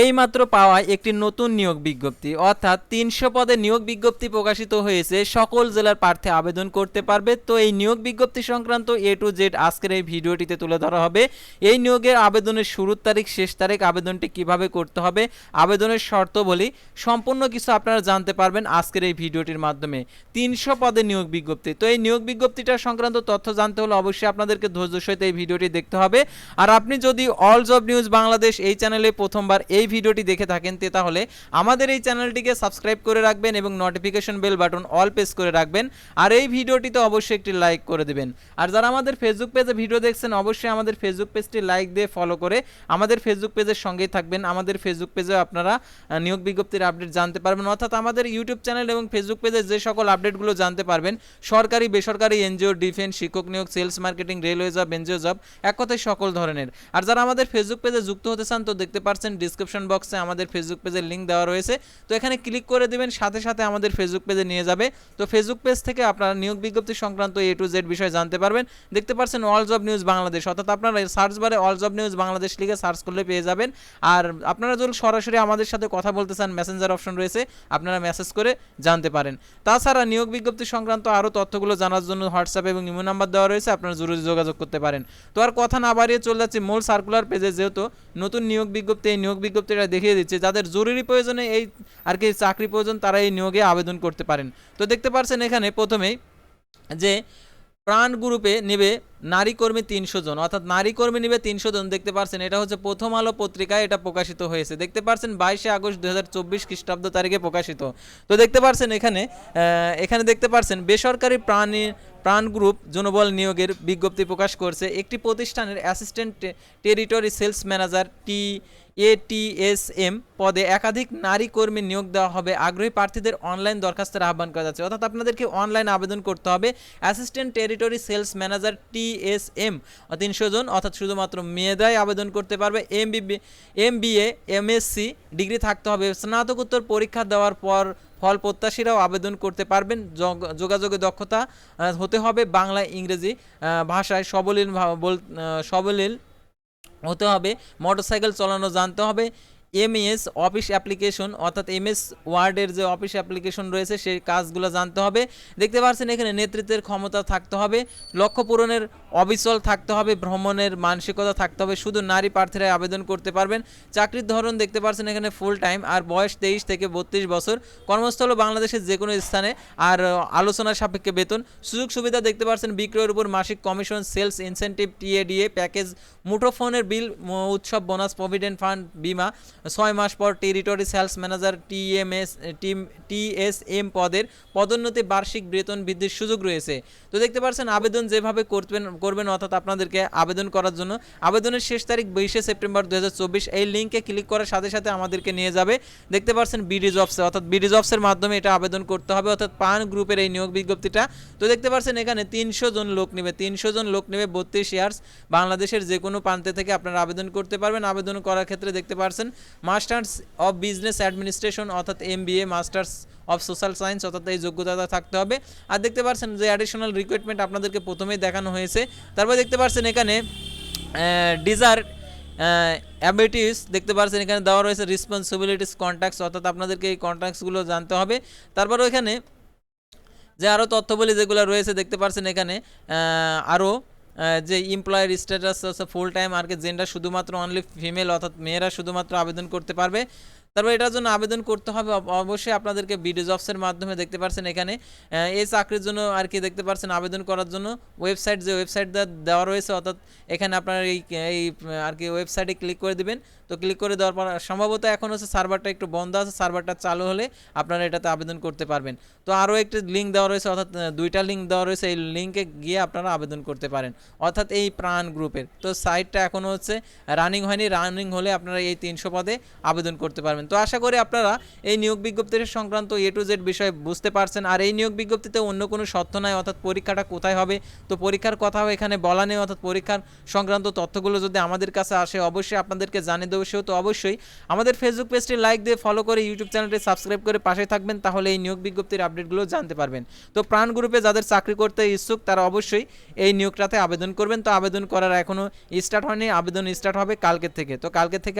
এইমাত্র পাওয়া একটি নতুন নিয়োগ বিজ্ঞপ্তি। অর্থাৎ তিনশো পদে নিয়োগ বিজ্ঞপ্তি প্রকাশিত হয়েছে, সকল জেলার প্রার্থী আবেদন করতে পারবে। তো এই নিয়োগ বিজ্ঞপ্তি সংক্রান্ত এ টু জেড আজকের এই ভিডিওটিতে তুলে ধরা হবে। এই নিয়োগের আবেদনের শুরুর তারিখ, শেষ তারিখ, আবেদনটি কীভাবে করতে হবে, আবেদনের শর্ত বলি, সম্পূর্ণ কিছু আপনারা জানতে পারবেন আজকের এই ভিডিওটির মাধ্যমে। তিনশো পদে নিয়োগ বিজ্ঞপ্তি। তো এই নিয়োগ বিজ্ঞপ্তিটা সংক্রান্ত তথ্য জানতে হলে অবশ্যই আপনাদেরকে ধৈর্য সহিত এই ভিডিওটি দেখতে হবে। আর আপনি যদি অল জব নিউজ বাংলাদেশ এই চ্যানেলে প্রথমবার এই ভিডিওটি দেখে থাকেন তে তাহলে আমাদের এই চ্যানেলটিকে সাবস্ক্রাইব করে রাখবেন এবং notification bell button all press করে রাখবেন। আর এই ভিডিওটিতে অবশ্যই একটি লাইক করে দেবেন। আর যারা আমাদের ফেসবুক পেজে ভিডিও দেখছেন, অবশ্যই আমাদের ফেসবুক পেজটি লাইক দিয়ে ফলো করে আমাদের ফেসবুক পেজের সঙ্গেই থাকবেন। আমাদের ফেসবুক পেজে আপনারা নিয়োগ বিজ্ঞপ্তির আপডেট জানতে পারবেন। অর্থাৎ আমাদের ইউটিউব চ্যানেল এবং ফেসবুক পেজে যে সকল আপডেটগুলো জানতে পারবেন, সরকারি, বেসরকারি এনজিও ডিফেন্স শিক্ষক নিয়োগ sales marketing railway job NGO job এক কথায় সকল ধরনের। আর যারা আমাদের ফেসবুক পেজে যুক্ত হতে চান তো দেখতে পাচ্ছেন ডিসক্রিপশন বক্সে আমাদের ফেসবুক পেজের লিঙ্ক দেওয়া রয়েছে। তো এখানে ক্লিক করে দিবেন, সাথে সাথে আমাদের ফেসবুক পেজে নিয়ে যাবে। তো ফেসবুক পেজ থেকে আপনারা নিয়োগ বিজ্ঞপ্তি সংক্রান্ত এ টু জেড বিষয় জানতে পারবেন। দেখতে পাচ্ছেন অল জব নিউজ বাংলাদেশ অর্থাৎ আপনারা সার্চ বারে অল জব নিউজ বাংলাদেশ লিখে সার্চ করলে পেয়ে যাবেন। আর আপনারা যদি সরাসরি আমাদের সাথে কথা বলতে চান মেসেঞ্জার অপশন রয়েছে, আপনারা মেসেজ করে জানতে পারেন। তাছাড়া নিয়োগ বিজ্ঞপ্তি সংক্রান্ত আরও তথ্যগুলো জানার জন্য হোয়াটসঅ্যাপ এবং ইমো নাম্বার দেওয়া রয়েছে, আপনারা জরুরি যোগাযোগ করতে পারেন। তো আর কথা না বাড়িয়ে চলে যাচ্ছে মূল সার্কুলার পেজে যেহেতু নতুন নিয়োগ বিজ্ঞপ্তি, এই নিয়োগ বিজ্ঞপ্তিটা দেখিয়ে দিচ্ছে, যাদের জরুরি প্রয়োজনে এই আর কি চাকরি প্রয়োজন তারা এই নিয়োগে আবেদন করতে পারেন। তো দেখতে পাচ্ছেন এখানে প্রথমেই যে প্রাণ গ্রুপে নেবে নারী কর্মী তিনশো জন, অর্থাৎ নারী কর্মী নেবে তিনশো জন। দেখতে পাচ্ছেন এটা হচ্ছে প্রথম আলো পত্রিকায় এটা প্রকাশিত হয়েছে। দেখতে পাচ্ছেন বাইশে আগস্ট দু হাজার চব্বিশ খ্রিস্টাব্দ তারিখে প্রকাশিত। তো দেখতে পাচ্ছেন এখানে এখানে দেখতে পাচ্ছেন বেসরকারি প্রাণী প্রাণ গ্রুপ জনবল নিয়োগের বিজ্ঞপ্তি প্রকাশ করছে। একটি প্রতিষ্ঠানের অ্যাসিস্ট্যান্ট টেরিটরি সেলস ম্যানেজার টি এটিএসএম পদে একাধিক নারী কর্মী নিয়োগ দেওয়া হবে। আগ্রহী প্রার্থীদের অনলাইন দরখাস্তের আহ্বান করা যাচ্ছে। অর্থাৎ আপনাদেরকে অনলাইন আবেদন করতে হবে। Assistant territory sales manager TSM তিনশো জন, অর্থাৎ শুধুমাত্র মেয়েরাই আবেদন করতে পারবে। এম বিবি এম বিএ এমএসসি ডিগ্রি থাকতে হবে। স্নাতকোত্তর পরীক্ষা দেওয়ার পর ফল প্রত্যাশীরাও আবেদন করতে পারবেন। যোগ- যোগাযোগে দক্ষতা হতে হবে বাংলা, ইংরেজি ভাষায় সবলীল সবলীল হতে হবে। মোটরসাইকেল চালানো জানতে হবে। এমএস অফিস অ্যাপ্লিকেশন অর্থাৎ এমএস ওয়ার্ডের যে অফিস অ্যাপ্লিকেশন রয়েছে সেই কাজগুলো জানতে হবে। দেখতে পাচ্ছেন এখানে নেতৃত্বের ক্ষমতা থাকতে হবে লক্ষ্য পূরণের অবিচল থাকতে হবে ভ্রমণের মানসিকতা থাকতে হবে শুধু নারী প্রার্থীরা আবেদন করতে পারবেন। চাকরির ধরন দেখতে পাচ্ছেন এখানে ফুল টাইম আর বয়স তেইশ থেকে বত্রিশ বছর। কর্মস্থল বাংলাদেশের যে কোনো স্থানে আর আহ, আলোচনা সাপেক্ষে বেতন। সুযোগ সুবিধা দেখতে পাচ্ছেন বিক্রয়ের উপর মাসিক commission sales incentive TADA package মুঠোফোনের bill উৎসব বোনাস প্রভিডেন্ট ফান্ড বিমা ছয় মাস পর territory sales manager TMS team TSM পদের পদোন্নতি বার্ষিক বেতন বৃদ্ধির সুযোগ রয়েছে। তো দেখতে পাচ্ছেন, আবেদন যেভাবে করবেন করবেন অর্থাৎ আপনাদেরকে আবেদন করার জন্য, আবেদনের শেষ তারিখ বাইশে সেপ্টেম্বর দু হাজার চব্বিশ, এই লিঙ্কে ক্লিক করার সাথে সাথে আমাদেরকে নিয়ে যাবে। দেখতে পাচ্ছেন বিডি জবসে অর্থাৎ বিডি জবসের মাধ্যমে এটা আবেদন করতে হবে, অর্থাৎ পান গ্রুপের এই নিয়োগ বিজ্ঞপ্তিটা। তো দেখতে পাচ্ছেন, এখানে তিনশো জন লোক নেবে, তিনশো জন লোক নেবে বত্রিশ ইয়ার্স বাংলাদেশের যে কোনো প্রান্তে থেকে আপনারা আবেদন করতে পারবেন। আবেদন করার ক্ষেত্রে দেখতে পাচ্ছেন মাস্টার্স অফ বিজনেস অ্যাডমিনিস্ট্রেশন অর্থাৎ M masters of social science অর্থাৎ এই যোগ্যতা থাকতে হবে। আর দেখতে পাচ্ছেন যে অ্যাডিশনাল রিক্রুটমেন্ট আপনাদেরকে প্রথমেই দেখানো হয়েছে। তারপর দেখতে পাচ্ছেন এখানে ডিজার অ্যাবিলিটিস দেখতে পাচ্ছেন এখানে দেওয়া রয়েছে রেসপন্সিবিলিটিস কন্ট্যাক্টস অর্থাৎ আপনাদেরকে এই কন্ট্যাক্টসগুলো জানতে হবে। তারপর এখানে যে আরও তথ্যবলী যেগুলো রয়েছে, দেখতে পাচ্ছেন এখানে আরও যে এমপ্লয়ের স্ট্যাটাস আছে ফুল টাইম আর কি জেন্ডার শুধুমাত্র অনলি ফিমেল অর্থাৎ মেয়েরা শুধুমাত্র আবেদন করতে পারবে। তারপর এটার জন্য আবেদন করতে হবে। অবশ্যই আপনাদেরকে বিডি জবসের মাধ্যমে দেখতে পাচ্ছেন এখানে। এই চাকরির জন্য আর কি দেখতে পাচ্ছেন আবেদন করার জন্য। ওয়েবসাইট যে ওয়েবসাইট দেওয়া রয়েছে, অর্থাৎ এখানে আপনার এই এই আর কি ওয়েবসাইটে ক্লিক করে দিবেন। তো ক্লিক করে দেওয়ার পর সম্ভবত এখন হচ্ছে সার্ভারটা একটু বন্ধ আছে, সার্ভারটা চালু হলে আপনারা এটাতে আবেদন করতে পারবেন। তো আরও একটি লিঙ্ক দেওয়া রয়েছে, অর্থাৎ দুইটা লিঙ্ক দেওয়া রয়েছে, এই লিঙ্কে গিয়ে আপনারা আবেদন করতে পারেন। অর্থাৎ এই প্রাণ গ্রুপের। তো সাইটটা এখনও হচ্ছে রানিং হয়নি। রানিং হলে আপনারা এই তিনশো পদে আবেদন করতে পারবেন। তো আশা করি আপনারা এই নিয়োগ বিজ্ঞপ্তির সংক্রান্ত এ টু জেড বিষয় বুঝতে পারছেন। আর এই নিয়োগ বিজ্ঞপ্তিতে অন্য কোনো সত্য নাই, অর্থাৎ পরীক্ষাটা কোথায় হবে? তো পরীক্ষার কথাও এখানে বলা নেই, অর্থাৎ পরীক্ষার সংক্রান্ত তথ্যগুলো যদি আমাদের কাছে আসে, অবশ্যই আপনাদেরকে জানিয়ে দেবো। সেহেতু অবশ্যই আমাদের ফেসবুক পেজটি লাইক দিয়ে ফলো করে ইউটিউব চ্যানেলটি সাবস্ক্রাইব করে পাশে থাকবেন, তাহলে এই নিয়োগ বিজ্ঞপ্তির আপডেটগুলো জানতে পারবেন। তো প্রাণ গ্রুপে যাদের চাকরি করতে ইচ্ছুক, তারা অবশ্যই এই নিয়োগটাতে আবেদন করবেন। তো আবেদন করার এখনও স্টার্ট হয়নি, আবেদন স্টার্ট হবে কালকের থেকে। তো কালকের থেকে